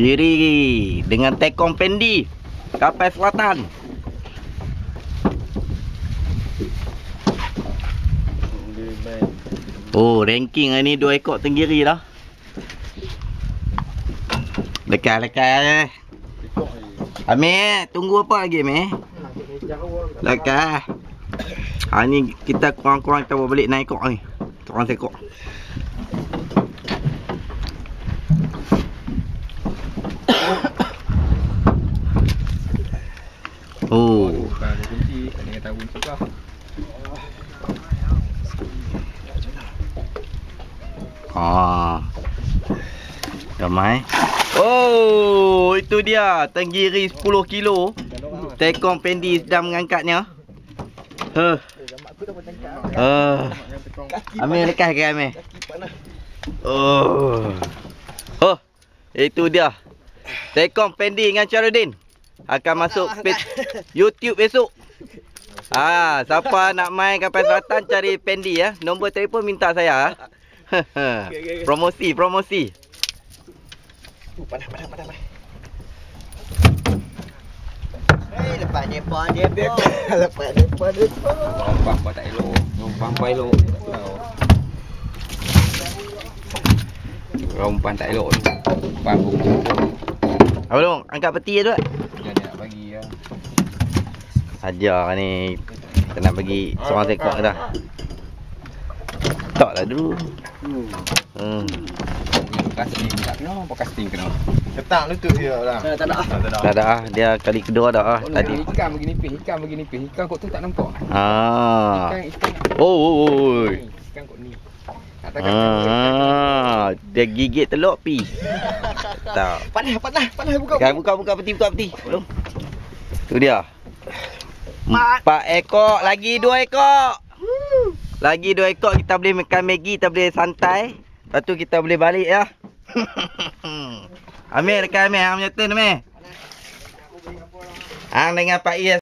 Tenggiri dengan tekong pendi kapal selatan. Oh, ranking ni dua ekor tenggiri dah. Lekas-lekas. Amir, tunggu apa lagi Amir? Lekas. Ha ni kita kurang-kurang kita bawa balik 6 ekor ni. Kurang sekok. Oh. Kunci kau. Ah. Ramai. Oh, itu dia tenggiri 10 kilo. Tekong pendi sedang mengangkatnya. Huh. Uh. Amir lekas ke Amir? Oh. Oh. Itu dia. Tekong pendi dengan Charudin akan masuk page YouTube besok. Ah, siapa nak main kapal selatan cari pendi ya. Nombor telefon minta saya. ah. promosi, promosi. Panas, panas, panas, panas. Eh, lepas depa, depa. Lepas depa, depa. Rompang pun tak elok. Rompang pun elok. Tahu. Rompan tak elok ni. Panggung tu. Apa dong? Angkat peti je tu. Dia nak bagi ya. Ajar ni. Kita nak bagi seorang sekok dah. Tak lah dulu. Hmm. Casting tak kena, apa casting kena. Ketak lutut dia lah. Tak ada. Dah dah ah. Dia kali kedua dah ah. Tadi Tadi. ikan begini nipis, ikan begini nipis. Ikan kok tu tak nampak. Ah. Ikan ikan. Oh, oh, oh. oh. ni, Ikan kok ni. Tak Ah, dia gigit teluk pi. Tak. Panas, panas, panas buka. Sekarang buka buka peti buka peti. Belum. Tu dia. Empat ekor, lagi dua ekor. Lagi dua ekor kita boleh makan Maggi, kita boleh santai. Lepas tu kita boleh balik ya. Amir dekat Amir, hang menyetun Amir. Hang dengan Pak Is